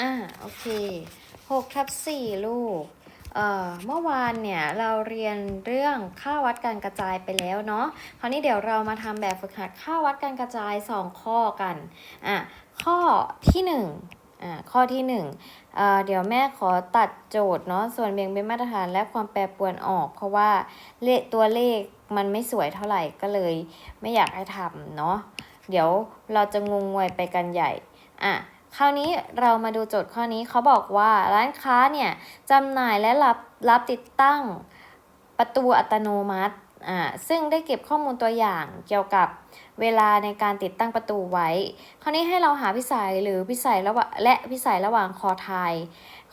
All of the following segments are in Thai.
อ่าโอเคหกทับสี่ลูกเอ่อเมื่อวานเนี่ยเราเรียนเรื่องค่าวัดการกระจายไปแล้วเนาะ คราวนี้เดี๋ยวเรามาทำแบบฝึกหัดค่าวัดการกระจาย 2 ข้อกัน อะข้อที่1อ่าข้อที่1อ่าเดี๋ยวแม่ขอตัดโจทย์เนาะ ส่วนเบี่ยงเป็นมาตรฐานและความแปรปรวนออก เพราะว่าเลขตัวเลขมันไม่สวยเท่าไหร่ก็เลยไม่อยากให้ทำเนาะ เดี๋ยวเราจะงงงวยไปกันใหญ่ อะ คราวนี้เรามาดูโจทย์ข้อนี้เขาบอกว่าร้านค้าเนี่ยจำหน่ายและรับรับติดตั้งประตูอัตโนมัติอ่าซึ่งได้เก็บข้อมูลตัวอย่างเกี่ยวกับ เวลาในการติดตั้งประตูไว้ คราวนี้ให้เราหาพิสัยหรือพิสัยระหว่างและพิสัยระหว่างคอทาย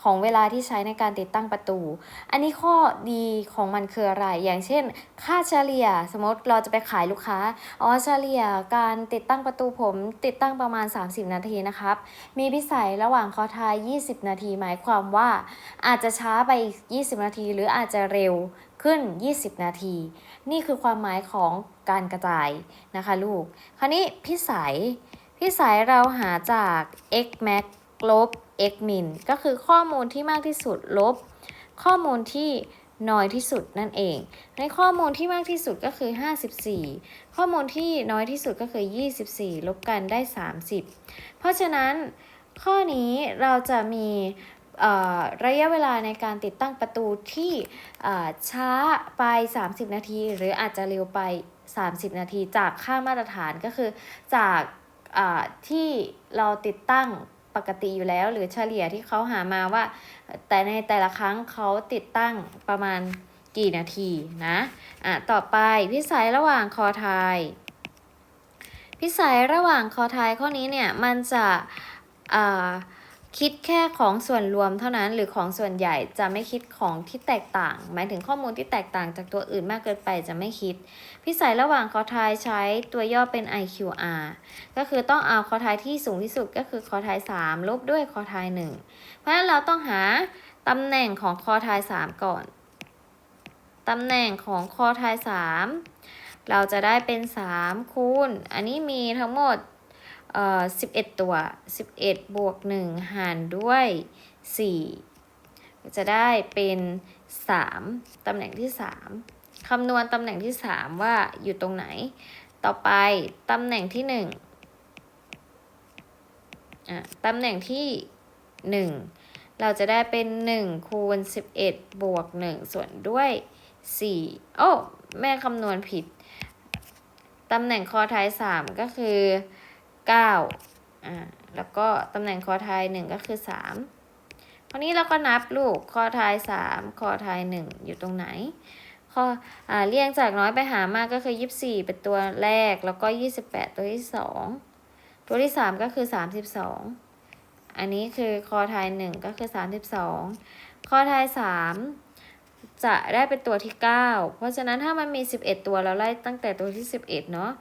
ของเวลาที่ใช้ในการติดตั้งประตู อันนี้ข้อดีของมันคืออะไร อย่างเช่น ค่าเฉลี่ย สมมติเราจะไปขายลูกค้า อ๋อ เฉลี่ยการติดตั้งประตูผมติดตั้งประมาณ 30 นาทีนะครับ มีพิสัยระหว่างคอทาย 20 นาที หมายความว่าอาจจะช้าไปอีก 20 นาที หรืออาจจะเร็ว ขึ้น 20 นาที นี่คือความหมายของการกระจายนะคะลูก คราวนี้พิสัย พิสัยเราหาจาก x max ลบ x min ก็คือข้อมูลที่มากที่สุดลบ ข้อมูลที่น้อยที่สุดนั่นเอง ในข้อมูลที่มากที่สุดก็คือ 54 ข้อมูลที่น้อยที่สุดก็คือ 24 ลบกันได้ 30 เพราะฉะนั้นข้อนี้เราจะมี ระยะเวลาในการติดตั้งประตูที่ช้าไป 30 นาที หรืออาจจะเร็วไป 30 นาที จากค่ามาตรฐานก็คือจากที่เราติดตั้งปกติอยู่แล้ว หรือเฉลี่ยที่เขาหามาว่า แต่ในแต่ละครั้งเขาติดตั้งประมาณกี่นาทีนะอะต่อไปพิสัยระหว่างคอทายพิสัยระหว่างคอทายข้อนี้เนี่ยมันจะอ่า คิดแค่ของส่วนรวมเท่านั้น หรือของส่วนใหญ่จะไม่คิดของที่แตกต่าง หมายถึงข้อมูลที่แตกต่างจากตัวอื่นมากเกินไปจะไม่คิด พิสัยระหว่างคอทายใช้ตัวย่อเป็น IQR ก็คือต้องเอาคอทายที่สูงที่สุดก็คือคอทาย3ลบด้วยคอทาย1เพราะฉะนั้นเราต้องหาตำแหน่งของคอทาย3ก่อนตำแหน่งของคอทาย3เราจะได้เป็น 3 คูณ อันนี้มีทั้งหมด เอ่อ11 ตัว 11 บวก 1 หารด้วย4จะได้เป็น 3 ตำแหน่งที่ 3 คำนวณตำแหน่งที่ 3 ว่าอยู่ตรงไหน ต่อไปตำแหน่งที่1อะตำแหน่งที่ 1 เราจะได้เป็น 1 คูณ 11 บวก 1 ส่วนด้วย 4 โอ้ แม่คำนวณผิด ตำแหน่งคอท้าย 3 ก็คือ 9อ่าแล้วก็ตำแหน่งคอทาย1ก็คือ 3 คราวนี้เราก็นับลูกคอทาย 3 คอทาย 1 อยู่ตรงไหนข้ออ่าเรียงจากน้อยไปหามากก็คือ 24 เป็นตัวแรกแล้วก็ 28 ตัวที่ 2 ตัวที่ 3 ก็คือ 32 อันนี้คือคอทาย 1 ก็คือ 32 คอทาย 3จะได้เป็นตัวที่ 9 เพราะฉะนั้นถ้ามันมี 11 ตัวเราไล่ตั้งแต่ตัวที่ 11 เนาะ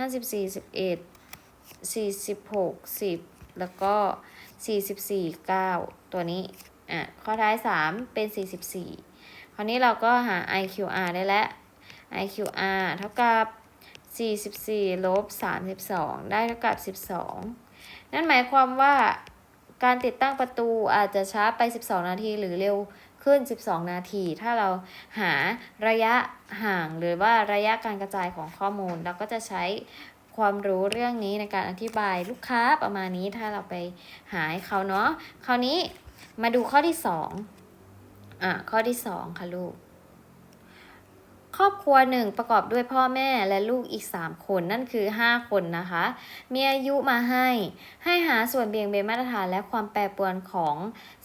54 11 46 10 แล้วก็ 44 9 ตัวนี้ อะ ข้อท้าย 3 เป็น 44 คราวนี้เราก็หา IQR ได้แล้ว IQR เท่ากับ 44 ลบ 32 ได้เท่ากับ 12 นั่นหมายความว่าการติดตั้งประตูอาจจะช้าไป 12 นาทีหรือเร็วขึ้น 12 นาที ถ้าเราหาระยะห่างหรือว่าระยะการกระจายของข้อมูล เราก็จะใช้ ความรู้เรื่องนี้ในการอธิบายลูกค้าประมาณนี้ถ้าเราไปหาให้เขาเนาะคราวนี้มาดูข้อที่2อะข้อที่2ค่ะลูกครอบครัวหนึ่งประกอบด้วยพ่อแม่และลูกอีก 3 คนนั่นคือ 5 คนนะคะ มีอายุมาให้ ให้หาส่วนเบี่ยงเบนมาตรฐานและความแปรปรวนของ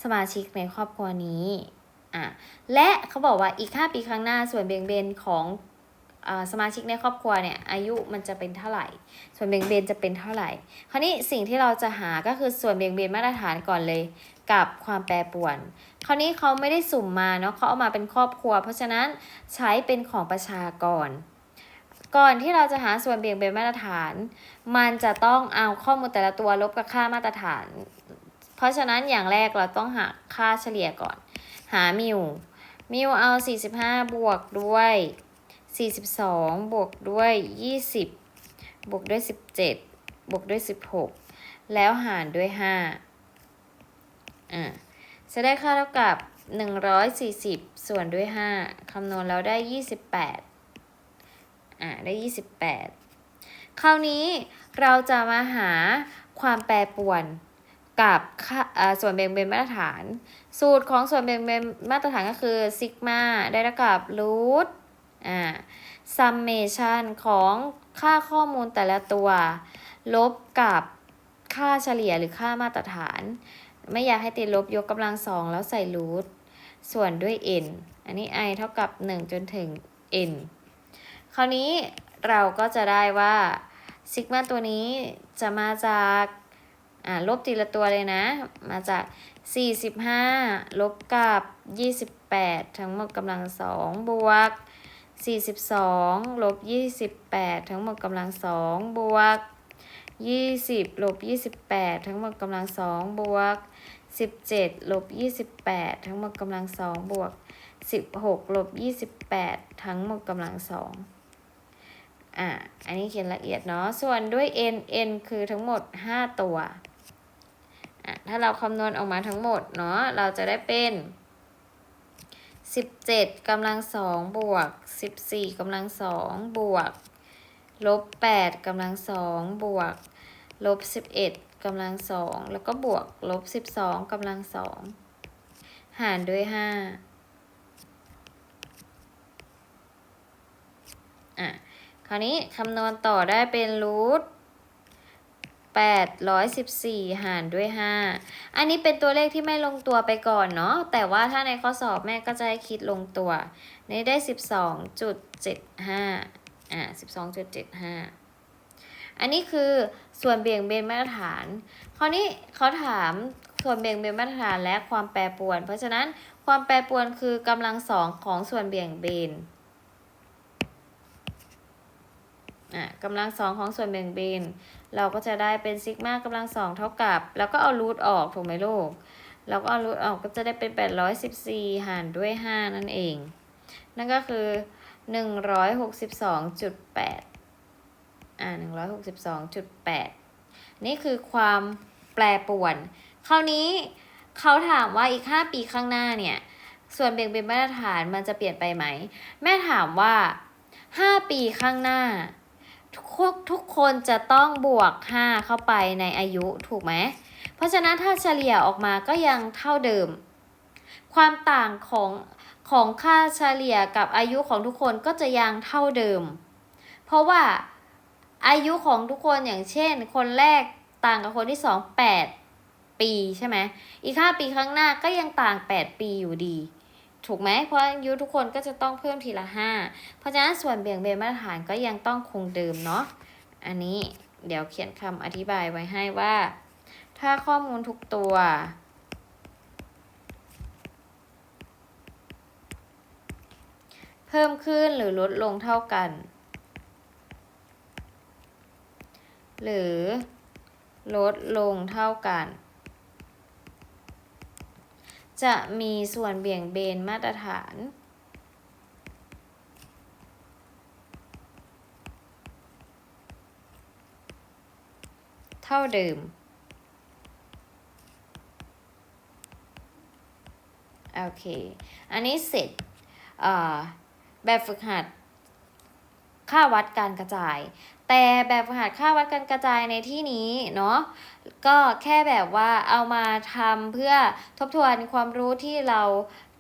สมาชิกในครอบครัวนี้อะและเขาบอกว่าอีก 5 ปีข้างหน้าส่วนเบี่ยงเบนของ สมาชิกในครอบครัวเนี่ยอายุมันจะเป็นเท่าไหร่ ส่วนเบี่ยงเบนจะเป็นเท่าไหร่ คราวนี้สิ่งที่เราจะหาก็คือส่วนเบี่ยงเบนมาตรฐานก่อนเลย กับความแปรปรวน คราวนี้เขาไม่ได้สุ่มมาเนาะเขาเอามาเป็นครอบครัว เพราะฉะนั้นใช้เป็นของประชากรก่อนที่เราจะหาส่วนเบี่ยงเบนมาตรฐาน มันจะต้องเอาข้อมูลแต่ละตัวลบกับค่ามาตรฐาน เพราะฉะนั้นอย่างแรกเราต้องหาค่าเฉลี่ยก่อน หามิวมิวเอา 45 บวกด้วย 42 บวกด้วย 20 บวกด้วย 17 บวกด้วย 16 แล้วหารด้วย 5 อ่าจะได้ค่าเท่ากับ 140 ส่วนด้วย 5 คำนวณแล้วได้ 28 อ่า ได้ 28 คราวนี้เราจะมาหาความแปรปรวนกับค่าอ่าส่วนแบ่งเบนมาตรฐาน สูตรของส่วนแบ่งเบนมาตรฐานก็คือซิกมาได้เท่ากับรูท อ่าซัมเมชันของค่าข้อมูลแต่ละตัว ลบกับค่าเฉลี่ยหรือค่ามาตรฐาน ไม่อยากให้ติดลบยกกำลังสองแล้วใส่รูทส่วนด้วย n อันนี้ i เท่ากับ 1 จนถึง n คราวนี้เราก็จะได้ว่าซิกมาตัวนี้จะมาจากอ่าลบทีละตัวเลยนะ มาจาก 45 ลบกับ 28 ทั้งหมดกำลังสองบวก 42ลบ28 ทั้งหมดกำลังสองบวก 20ลบ28 ทั้งหมดกำลังสองบวก 17ลบ28 ทั้งหมดกำลังสองบวก 16ลบ28 ทั้งหมดกำลังสองอะ อันนี้เขียนละเอียดเนาะ ส่วนด้วย n n คือทั้งหมด 5 ตัว อะ ถ้าเราคำนวณออกมาทั้งหมดเนาะ เราจะได้เป็น 17กำลังสองบวก14กำลังสองบวกลบ8กำลังสองบวกลบ11กำลังสองแล้วก็บวกลบ12กำลังสองหารด้วย5อะ คราวนี้คำนวณต่อได้เป็นรูท 814 หารด้วย 5 อันนี้เป็นตัวเลขที่ไม่ลงตัวไปก่อนเนาะ แต่ว่าถ้าในข้อสอบแม่ก็จะให้คิดลงตัว นี่ได้ 12.75 อะ12.75 อันนี้คือส่วนเบี่ยงเบนมาตรฐาน คราวนี้เขาถามส่วนเบี่ยงเบนมาตรฐานและความแปรปรวน เพราะฉะนั้นความแปรปรวนคือกำลังสองของส่วนเบี่ยงเบน อะกำลังสองของส่วนเบี่ยงเบน เราก็จะได้เป็นซิกมากำลังสองเท่ากับ แล้วก็เอารูทออกถูกไหมลูก เราก็เอารูทออกก็จะได้เป็น 814 หารด้วย 5 นั่นเอง นั่นก็คือ 162.8 อ่า162.8 นี่คือความแปรปรวน คราวนี้เขาถามว่าอีก 5 ปีข้างหน้าเนี่ย ส่วนเบี่ยงเบนมาตรฐานมันจะเปลี่ยนไปไหม แม่ถามว่า 5 ปีข้างหน้า ทุกทุกคนจะต้องบวก 5 เข้าไปในอายุถูกไหม เพราะฉะนั้นถ้าเฉลี่ยออกมาก็ยังเท่าเดิม ความต่างของของค่าเฉลี่ยกับอายุของทุกคนก็จะยังเท่าเดิม เพราะว่าอายุของทุกคนอย่างเช่น คนแรกต่างกับคนที่สองแปดปีใช่ไหม อีกห้าปีข้างหน้าก็ยังต่างแปดปีอยู่ดี ถูกไหมเพราะอายุทุกคนก็จะต้องเพิ่มทีละห้าเพราะฉะนั้นส่วนเบี่ยงเบนมาตรฐานก็ยังต้องคงเดิมเนาะอันนี้เดี๋ยวเขียนคำอธิบายไว้ให้ว่า ถ้าข้อมูลทุกตัว เพิ่มขึ้นหรือลดลงเท่ากัน หรือลดลงเท่ากัน จะมีส่วนเบี่ยงเบนมาตรฐานเท่าเดิม โอเค อันนี้เสร็จแบบฝึกหัด ค่าวัดการกระจาย แต่แบบฝึกหัดค่าวัดการกระจายในที่นี้เนาะก็แค่แบบว่าเอามาทำเพื่อทบทวนความรู้ที่เรา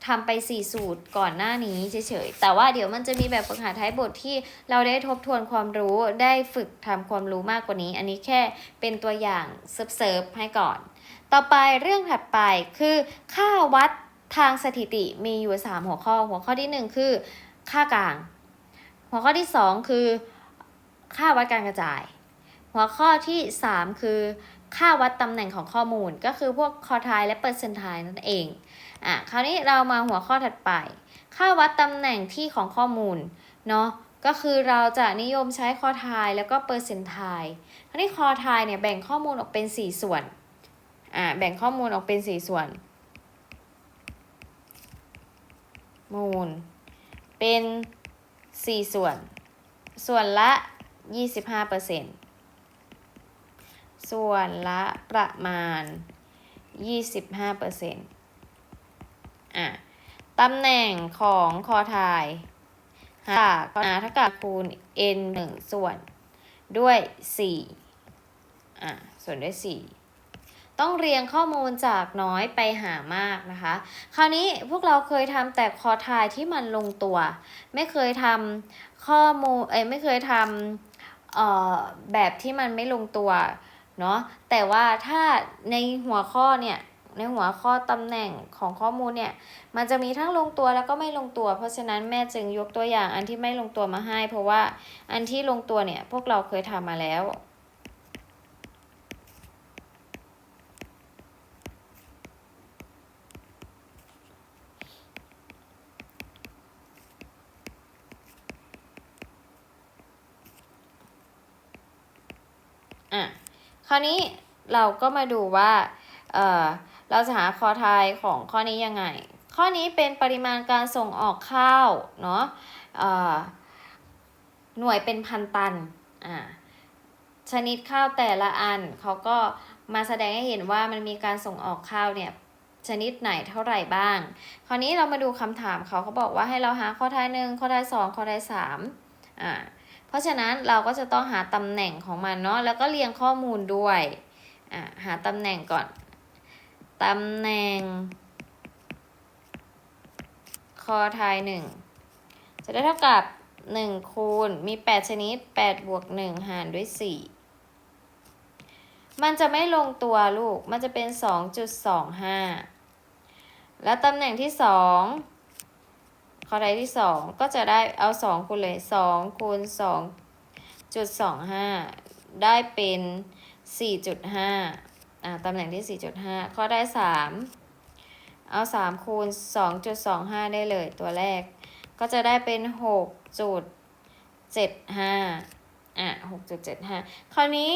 ทำไป 4 สูตรก่อนหน้านี้เฉยๆ แต่ว่าเดี๋ยวมันจะมีแบบฝึกหัดท้ายบทที่เราได้ทบทวนความรู้ได้ฝึกทำความรู้มากกว่านี้ อันนี้แค่เป็นตัวอย่างเซิร์ฟให้ก่อน ต่อไปเรื่องถัดไปคือค่าวัดทางสถิติมีอยู่ 3 หัวข้อ หัวข้อที่ 1 คือ ค่ากลาง หัวข้อที่ 2 คือ ค่าวัดการกระจาย หัวข้อที่ 3 คือ ค่าวัดตำแหน่งของข้อมูลก็คือพวกคอทายและเปอร์เซนทายนั่นเองอะคราวนี้เรามาหัวข้อถัดไป ค่าวัดตำแหน่งที่ของข้อมูลเนาะก็คือเราจะนิยมใช้คอทายแล้วก็เปอร์เซนทายคราวนี้คอทายเนี่ยแบ่งข้อมูลออกเป็น 4 ส่วนอ่าแบ่งข้อมูลออกเป็น 4 ส่วน มูล เป็น 4 ส่วน ส่วนละ 25%ส่วนละประมาณยี่สิบห้าเปอร์เซ็นต์อะตำแหน่งของคอทายหากนาเท่ากับคูณ n หนึ่งส่วนด้วยสี่อะส่วนด้วยสี่ต้องเรียงข้อมูลจากน้อยไปหามากนะคะ คราวนี้พวกเราเคยทำแต่คอทายที่มันลงตัว ไม่เคยทำข้อมูลเอ้ยไม่เคยทำ แบบที่มันไม่ลงตัวเนาะแต่ว่าถ้าในหัวข้อเนี่ยในหัวข้อตำแหน่งของข้อมูลเนี่ย มันจะมีทั้งลงตัวแล้วก็ไม่ลงตัว เพราะฉะนั้นแม่จึงยกตัวอย่างอันที่ไม่ลงตัวมาให้ เพราะว่าอันที่ลงตัวเนี่ยพวกเราเคยทำมาแล้ว อะ คราวนี้เราก็มาดูว่าเออเราจะหาคอทายของข้อนี้ยังไง ข้อนี้เป็นปริมาณการส่งออกข้าวเนาะหน่วยเป็นพันตันอ่าชนิดข้าวแต่ละอันเขาก็มาแสดงให้เห็นว่ามันมีการส่งออกข้าวเนี่ยชนิดไหนเท่าไหร่บ้าง คราวนี้เรามาดูคำถามเขาเขาบอกว่าให้เราหาข้อทายหนึ่งข้อทายสองข้อทายสามอ่า ราะฉะนั้นเราก็จะต้องหาตำแหน่งของมันเนาะแล้วก็เรียงข้อมูลด้วยอ่าหาตำแหน่งก่อนตำแหน่ง คอทายหนึ่งจะได้เท่ากับหนึ่งคูณมีแปดชนิดแปดบวกหนึ่งหารด้วยสี่มันจะไม่ลงตัวลูก มันจะเป็นสองจุดสองห้า แล้วตำแหน่งที่สอง ข้อใดที่สองก็จะได้เอาสองคูณเลยสองคูณสองจุดสองห้าได้เป็นสี่จุดห้าอ่าตำแหน่งที่สี่จุดห้าข้อได้สามเอาสามคูณสองจุดสองห้าได้เลยตัวแรก ก็จะได้เป็นหกจุดเจ็ดห้าอะหกจุดเจ็ดห้าคราวนี้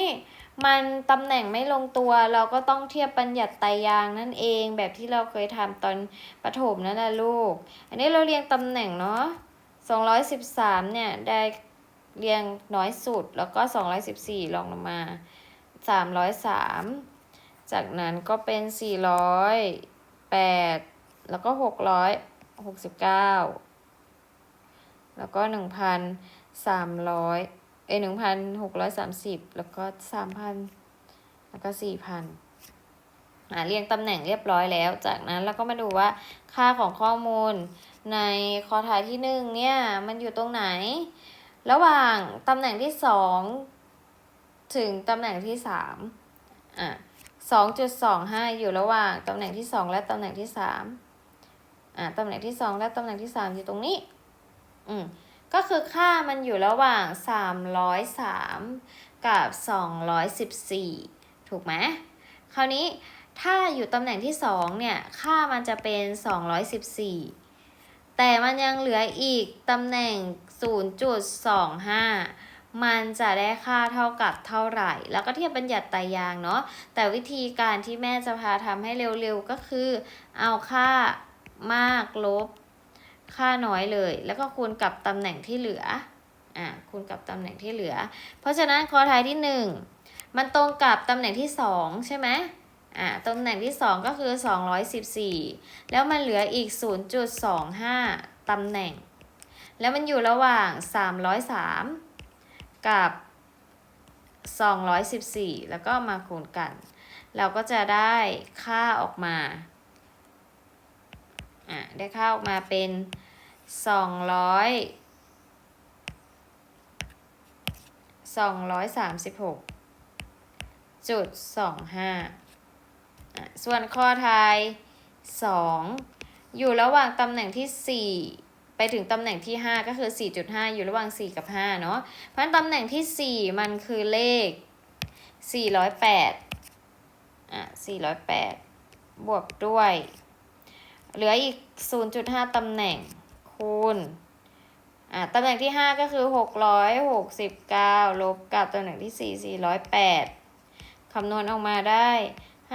มันตำแหน่งไม่ลงตัว เราก็ต้องเทียบบัญญัติไตรยางนั่นเอง แบบที่เราเคยทำตอนประถมนั่นแหละลูก อันนี้เราเรียงตำแหน่งเนาะ213เนี่ยได้เรียงน้อยสุด แล้วก็214ลองลงมา303จากนั้นก็เป็น408แล้วก็669แล้วก็1,300 เอหนึ่งพันหกร้อยสามสิบแล้วก็สามพันแล้วก็สี่พันอ่าเรียงตำแหน่งเรียบร้อยแล้ว จากนั้นเราก็มาดูว่าค่าของข้อมูลในคอทายที่หนึ่งเนี่ย มันอยู่ตรงไหน ระหว่างตำแหน่งที่สองถึงตำแหน่งที่สามอะสองจุดสองห้าอยู่ระหว่างตำแหน่งที่สองและตำแหน่งที่สามอะตำแหน่งที่สองและตำแหน่งที่สามอยู่ตรงนี้ อืม ก็คือค่ามันอยู่ระหว่าง 303 กับ 214 ถูกไหมคราวนี้ถ้าอยู่ตำแหน่งที่ 2 เนี่ย ค่ามันจะเป็น 214 แต่มันยังเหลืออีกตำแหน่ง 0.25 มันจะได้ค่าเท่ากับเท่าไหร่ แล้วก็เทียบบัญญัติตรยางเนาะ แต่วิธีการที่แม่จะพาทำให้เร็วๆ ก็คือ เอาค่ามากลบ ค่าน้อยเลย แล้วก็คูณกับตำแหน่งที่เหลืออ่าคูณกับตำแหน่งที่เหลือ เพราะฉะนั้นคอทายที่หนึ่งมันตรงกับตำแหน่งที่สองใช่ไหมอ่าตำแหน่งที่สองก็คือสองร้อยสิบสี่แล้วมันเหลืออีกศูนย์จุดสองห้าตำแหน่ง แล้วมันอยู่ระหว่างสามร้อยสามกับสองร้อยสิบสี่แล้วก็มาคูณกัน เราก็จะได้ค่าออกมาอะได้ค่าออกมาเป็น สองร้อยสองร้อยสามสิบหกจุดสองห้าส่วนข้อทายสองอยู่ระหว่างตำแหน่งที่สี่ไปถึงตำแหน่งที่ห้าก็คือสี่จุดห้าอยู่ระหว่างสี่กับห้าเนาะ เพราะฉะนั้นตำแหน่งที่สี่มันคือเลขสี่ร้อยแปดอะสี่ร้อยแปดบวกด้วย เหลืออีก 0.5 ตำแหน่ง คูณอ่าตำแหน่งที่ 5 ก็คือ 669 ลบกับตำแหน่งที่ 4 408 คำนวณออกมาได้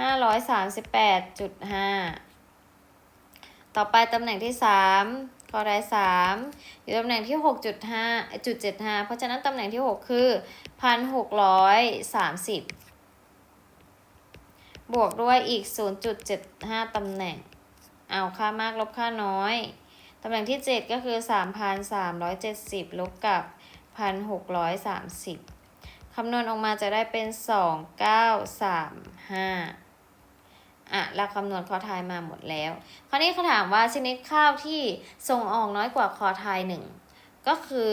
538.5 ต่อไปตำแหน่งที่ 3ข้อใด3อยู่ตำแหน่งที่ 6.5จุด75 เพราะฉะนั้นตำแหน่งที่ 6 คือ 1,630 บวกด้วยอีก 0.75 ตำแหน่ง เอาค่ามากลบค่าน้อยำแหน่งที่ 7 ก็คือ 3,370 ลบกับ 1,630 คำนวณออกมาจะได้เป็น 2935 อะเราคำนวณคอไทยมาหมดแล้ว คราวนี้เขาถามว่าชนิดข้าวที่ส่งออกน้อยกว่าคอไทยหนึ่งก็คือ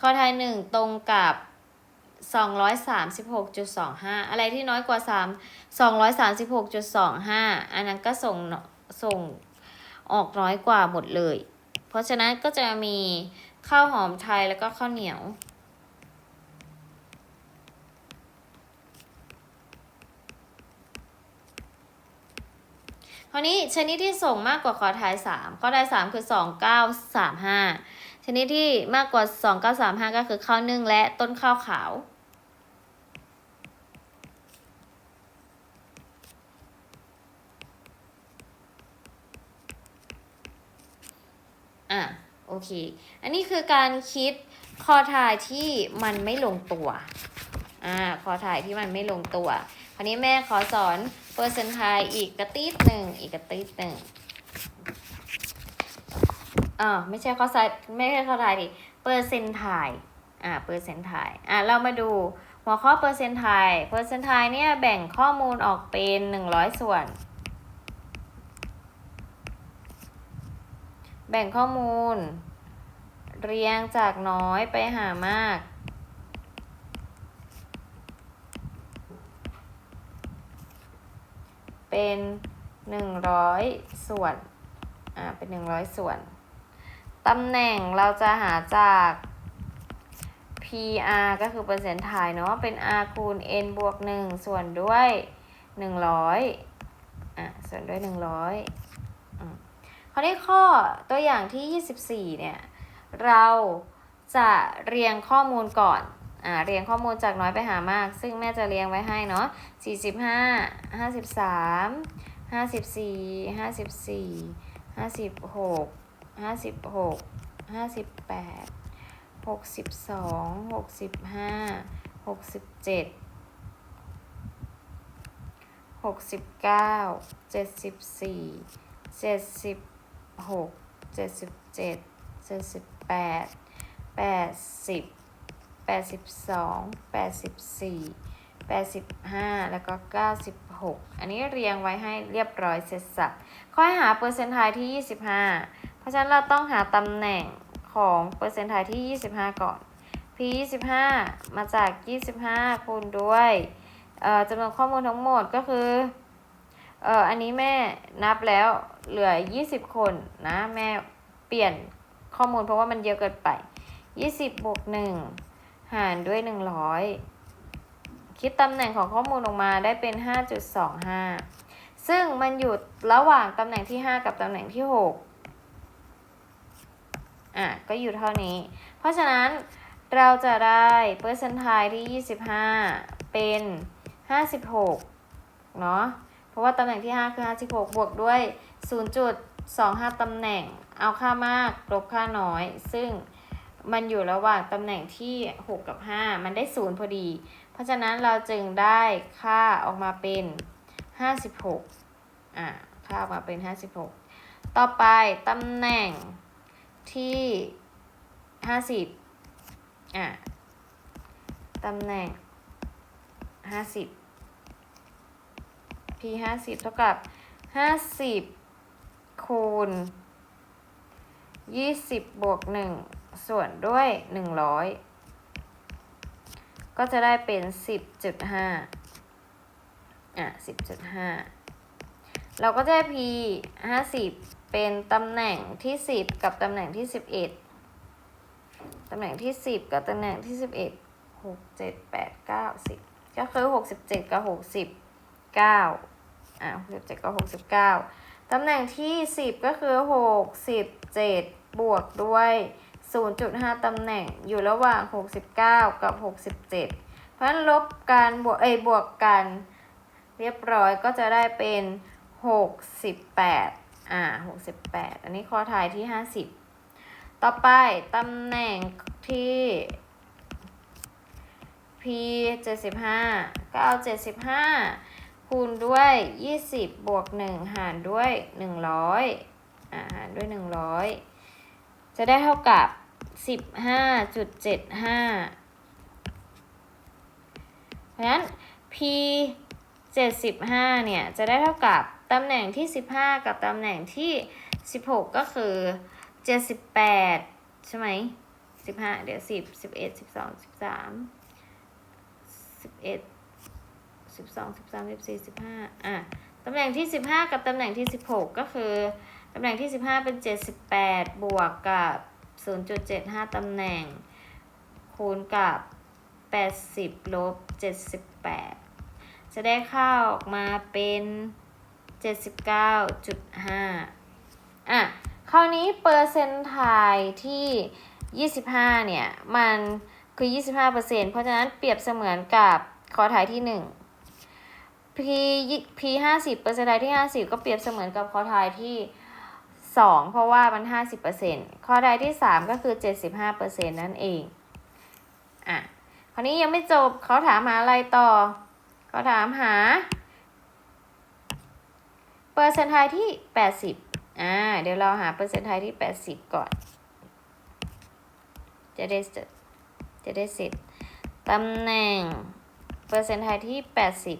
คอไทยหนึ่งตรงกับ236.25 อะไรที่น้อยกว่า 3 236.25 อันนั้นก็ส่งส่งออกน้อยกว่าหมดเลย เพราะฉะนั้นก็จะมีข้าวหอมไทยแล้วก็ข้าวเหนียวคราวนี้ชนิดที่ส่งมากกว่าคอไทย3ข้อไทย3คือ 2935 ชนิดที่มากกว่า 2935 ก็คือข้าวนึ่งและต้นข้าวขาว อะ โอ เค อันนี้คือการคิดคอถ่ายที่มันไม่ลงตัว อ่า คอถ่ายที่มันไม่ลงตัว คราวนี้แม่ขอสอนเปอร์เซนต์ไทยอีกกระติดหนึ่งอีกกระติดหนึ่งอ่าไม่ใช่ข้อสายไม่ใช่ข้อถ่ายดิ เปอร์เซนต์ไทยอ่า เปอร์เซนต์ไทยอ่าเรามาดูหัวข้อเปอร์เซนต์ไทยเปอร์เซนต์ไทยเนี่ยแบ่งข้อมูลออกเป็นหนึ่งร้อยส่วน แบ่งข้อมูล เรียงจากน้อยไปหามาก เป็นหนึ่งร้อยส่วน อ่า เป็นหนึ่งร้อยส่วน ตำแหน่งเราจะหาจาก PR ก็คือเปอร์เซ็นต์ไทยเนาะ เป็น R คูณ N บวก1ส่วนด้วย100อะ ส่วนด้วย100อืมคราวนี้ข้อตัวอย่างที่ 24 เนี่ย เราจะเรียงข้อมูลก่อนอ่าเรียงข้อมูลจากน้อยไปหามาก ซึ่งแม่จะเรียงไว้ให้เนาะ45 53 54 54 56 56 58 62 65 67 69 74 76 77 78 80 82 84 85แล้วก็96อันนี้เรียงไว้ให้เรียบร้อยเสร็จสับค่อยหาเปอร์เซ็นต์ไทยที่25เพราะฉะนั้นเราต้องหาตำแหน่งของเปอร์เซ็นต์ไทยที่25ก่อน p 25มาจาก25คูณด้วยจำนวนข้อมูลทั้งหมดก็คือเอออันนี้แม่นับแล้วเหลือ 20 คนนะ แม่เปลี่ยน ข้อมูลเพราะว่ามันเยอะเกินไป 20บวก1หารด้วย 100 คิดตำแหน่งของข้อมูลออกมาได้เป็น 5.25 ซึ่งมันอยู่ระหว่างตำแหน่งที่ 5 กับตำแหน่งที่ 6 อะ ก็อยู่เท่านี้ เพราะฉะนั้นเราจะได้เปอร์เซ็นต์ไทยที่ 25 เป็น 56 เนาะ เพราะว่าตำแหน่งที่ 5 คือ 56 บวกด้วย 0.25 ตำแหน่ง เอาค่ามากลบค่าน้อย ซึ่งมันอยู่ระหว่างตำแหน่งที่ 6 กับ 5 มันได้ 0 พอดี เพราะฉะนั้นเราจึงได้ค่าออกมาเป็น 56 อ่า ค่าออกมาเป็น 56 ต่อไปตำแหน่งที่ห้าสิบอะตำแหน่งห้าสิบ p ห้าสิบเท่ากับห้าสิบคูณ ยี่สิบบวกหนึ่งส่วนด้วยหนึ่งร้อยก็จะได้เป็นสิบจุดห้าอะสิบจุดห้าเราก็จะได้ p ห้าสิบเป็นตำแหน่งที่ 10 กับตำแหน่งที่ 11 ตำแหน่งที่ 10 กับตำแหน่งที่ 11 6 7 8 9 10 ก็คือ 67 กับ 69 อะ67 กับ 69 ตำแหน่งที่ 10 ก็คือ 67 บวกด้วย 0.5 ตำแหน่งอยู่ระหว่าง 69 กับ 67 เพราะฉะนั้นลบกันบวกเอ้ยบวกกัน เรียบร้อยก็จะได้เป็น 68 อ่าหกสิบแปดอันนี้ข้อทายที่ห้าสิบต่อไปตำแหน่งที่ p เจ็ดสิบห้าก็เอาเจ็ดสิบห้าคูณด้วยยี่สิบบวกหนึ่งหารด้วยหนึ่งร้อยอ่าหารด้วยหนึ่งร้อย จะได้เท่ากับสิบห้าจุดเจ็ดห้าเพราะฉะนั้น p เจ็ดสิบห้าเนี่ย จะได้เท่ากับตำแหน่งที่สิบห้ากับตำแหน่งที่สิบหกก็คือเจ็ดสิบแปดใช่ไหมสิบห้าเดี๋ยวสิบสิบเอ็ดสิบสองสิบสามสิบเอ็ดสิบสองสิบสามสิบสี่สิบห้าอะ ตำแหน่งที่สิบห้ากับตำแหน่งที่สิบหกก็คือ ตำแหน่งที่สิบห้าเป็นเจ็ดสิบแปดบวกกับศูนย์จุดเจ็ดห้าตำแหน่ง คูณกับแปดสิบลบเจ็ดสิบแปดจะได้ค่าออกมาเป็นเจ็ดสิบเก้าจุดห้าอะ คราวนี้เปอร์เซนต์ไทยที่ยี่สิบห้าเนี่ย มันคือยี่สิบห้าเปอร์เซ็นเพราะฉะนั้นเปรียบเสมือนกับคอถ่ายที่หนึ่ง p p ห้าสิบเปอร์เซ็นต์ไทยที่ห้าสิบก็เปรียบเสมือนกับคอทายที่ สองเพราะว่ามันห้าสิบเปอร์เซ็นต์คอทายที่สามก็คือเจ็ดสิบห้าเปอร์เซ็นต์นั่นเอง อะคราวนี้ยังไม่จบเขาถามหาอะไรต่อ เขาถามหา เปอร์เซ็นต์ไทยที่แปดสิบอ่า เดี๋ยวเราหาเปอร์เซ็นต์ไทยที่แปดสิบก่อน จะได้จะได้เสร็จตำแหน่ง เปอร์เซ็นต์ไทยที่แปดสิบ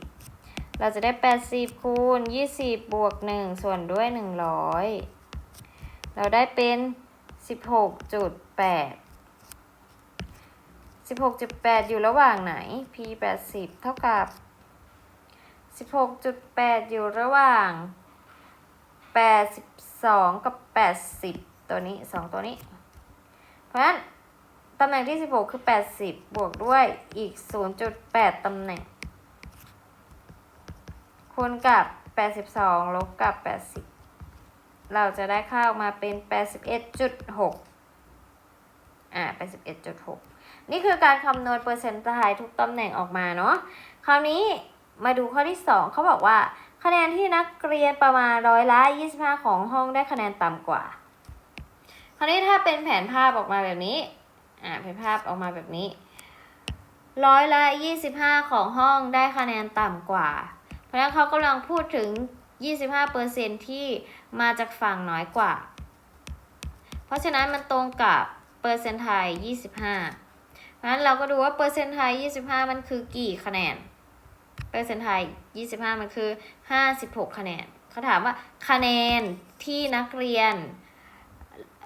เราจะได้ 80คูณ20 บวก 1 ส่วนด้วย 100 เราได้เป็น 16.8 16.8 อยู่ระหว่างไหน p 80 เท่ากับ 16.8 อยู่ระหว่าง 82 กับ 80 ตัวนี้ 2 ตัวนี้ เพราะฉะนั้นตำแหน่งที่ 16 คือ 80 บวกด้วยอีก 0.8 ตำแหน่ง คูณกับ 82 ลบกับ 80 เราจะได้ค่าออกมาเป็น 81.6 อ่า 81.6 นี่คือการคำนวณเปอร์เซ็นต์ไทยทุกตำแหน่งออกมาเนาะ คราวนี้มาดูข้อที่ 2 เขาบอกว่า คะแนนที่นักเรียนประมาณร้อยละ25 ของห้องได้คะแนนต่ำกว่า คราวนี้ถ้าเป็นแผนภาพออกมาแบบนี้ อ่า แผนภาพออกมาแบบนี้ ร้อยละ25 ของห้องได้คะแนนต่ำกว่า เพราะฉะนั้นเขากำลังพูดถึง 25%ที่มาจากฝั่งน้อยกว่า เพราะฉะนั้นมันตรงกับเปอร์เซ็นต์ไทย 25เพราะฉะนั้นเราก็ดูว่าเปอร์เซ็นต์ไทย 25 มันคือกี่คะแนน เปอร์เซ็นต์ไทย 25 มันคือ 56 คะแนนเขาถามว่าคะแนนที่นักเรียน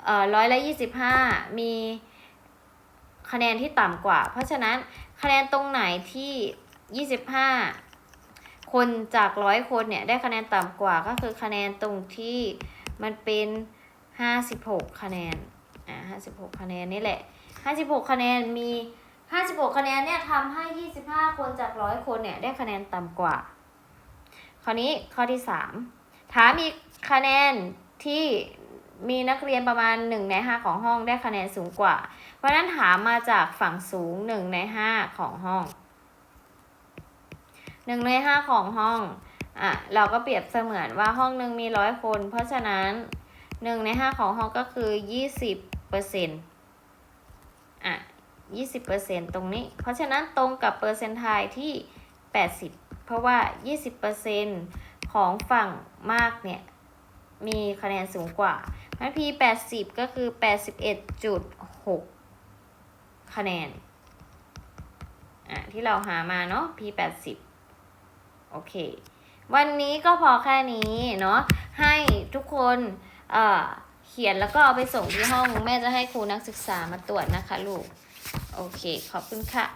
เอ่อร้อยละ25มีคะแนนที่ต่ำกว่า เพราะฉะนั้นคะแนนตรงไหนที่25 คนจากร้อยคนเนี่ยได้คะแนนต่ำกว่าก็คือคะแนนตรงที่มันเป็น56คะแนนอ่า56คะแนนนี่แหละ56คะแนนมี56คะแนนเนี่ยทำให้25คนจากร้อยคนเนี่ยได้คะแนนต่ำกว่า คราวนี้ข้อที่3ถามอีกคะแนนที่มีนักเรียนประมาณ1ใน5ของห้องได้คะแนนสูงกว่า เพราะฉะนั้นถามมาจากฝั่งสูง1ใน5ของห้อง หนึ่งในห้าของห้องอะเราก็เปรียบเสมือนว่าห้องหนึ่งมีร้อยคน เพราะฉะนั้นหนึ่งในห้าของห้องก็คือยี่สิบเปอร์เซ็นต์อะยี่สิบเปอร์เซ็นต์ตรงนี้ เพราะฉะนั้นตรงกับเปอร์เซ็นต์ไทยที่แปดสิบเพราะว่ายี่สิบเปอร์เซ็นต์ของฝั่งมากเนี่ย มีคะแนนสูงกว่าพันพีแปดสิบก็คือแปดสิบเอ็ดจุดหกคะแนน อะที่เราหามาเนาะ p แปดสิบ โอเค วันนี้ก็พอแค่นี้เนาะให้ทุกคนเอ่อเขียนแล้วก็เอาไปส่งที่ห้อง แม่จะให้ครูนักศึกษามาตรวจนะคะลูก โอเค ขอบคุณค่ะ